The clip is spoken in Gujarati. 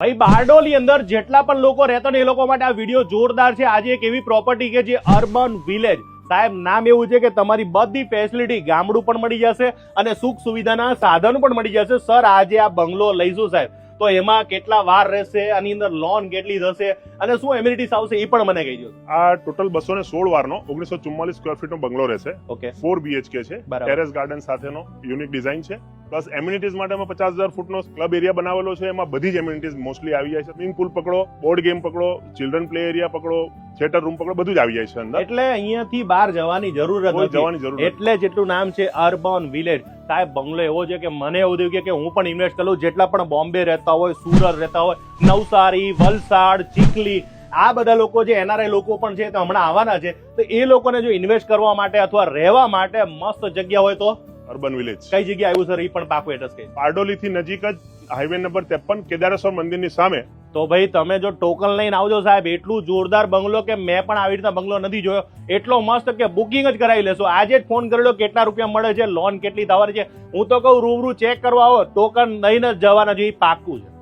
ભાઈ બારડોલી અંદર જેટલા પણ લોકો રહેતા ને એ લોકો માટે આ વીડિયો જોરદાર છે. આજે એક એવી પ્રોપર્ટી કે જે અર્બન વિલેજ સાહેબ નામ એવું છે કે તમારી બધી ફેસિલિટી ગામડું પણ મળી જશે અને સુખ સુવિધાના સાધનો પણ મળી જશે. સર આજે આ બંગલો લઈશું સાહેબ. તો એમાં કેટલા વાર રહેશે આની અંદર લોન કેટલી થશે અને શું એમ્યુનિટીસ આવશે એ પણ મને કહી દો આ ટોટલ બસો ને સોળ વારનો ઓગણીસો ચુમ્માલીસ સ્ક્વેર ફીટનો બંગલો રહેશે. ઓકે ફોર બીએચકે છે. ટેરેસ ગાર્ડન સાથેનો યુનિક ડિઝાઇન છે. પ્લસ એમ્યુનિટીઝ માટે અમે પચાસ હજાર ફૂટનો ક્લબ એરિયા બનાવેલો છે. એમાં બધી જ એમ્યુનિટીઝ મોસ્ટલી આવી જાય છે. સ્વિમિંગ પુલ પકડો બોર્ડ ગેમ પકડો ચિલ્ડ્રન પ્લે એરિયા પકડો થિયેટર રૂમ પકડો બધું જ આવી જાય છે અંદર. એટલે અહીંયાથી બહાર જવાની જરૂર જવાની જરૂર. એટલે જેટલું નામ છે અર્બન વિલેજ. સાહેબ બંગલો એવો છે કે મને એવું થયું કે- કે હું પણ ઇન્વેસ્ટ કરું. જેટલા પણ બોમ્બે રહેતા હોય સુરત રહેતા હોય નવસારી વલસાડ ચીખલી આ બધા લોકો જે એનઆરઆઈ લોકો પણ છે તો હમણાં આવવાના છે. તો એ લોકોને જો ઇન્વેસ્ટ કરવા માટે અથવા રહેવા માટે મસ્ત જગ્યા હોય તો? અર્બન વિલેજ કઈ જગ્યાએ આવ્યું સર એ પણ પાકું એડ્રેસ કહી પારડોલી થી નજીક જ હાઈવે નંબર ત્રેપન કેદારેશ્વર મંદિરની સામે. તો ભાઈ તમે જો ટોકન લઈને આવજો સાહેબ. એટલું જોરદાર બંગલો કે મેં પણ આવી રીતના બંગલો નથી જોયો. એટલો મસ્ત કે બુકિંગ જ કરાવી લેશો. આજે જ ફોન કરેલો કેટલા રૂપિયા મળે છે લોન કેટલી થવાની છે. હું તો કહું રૂબરૂ ચેક કરવા આવો. ટોકન લઈને જ જવાના છે. એ પાક્કું છે.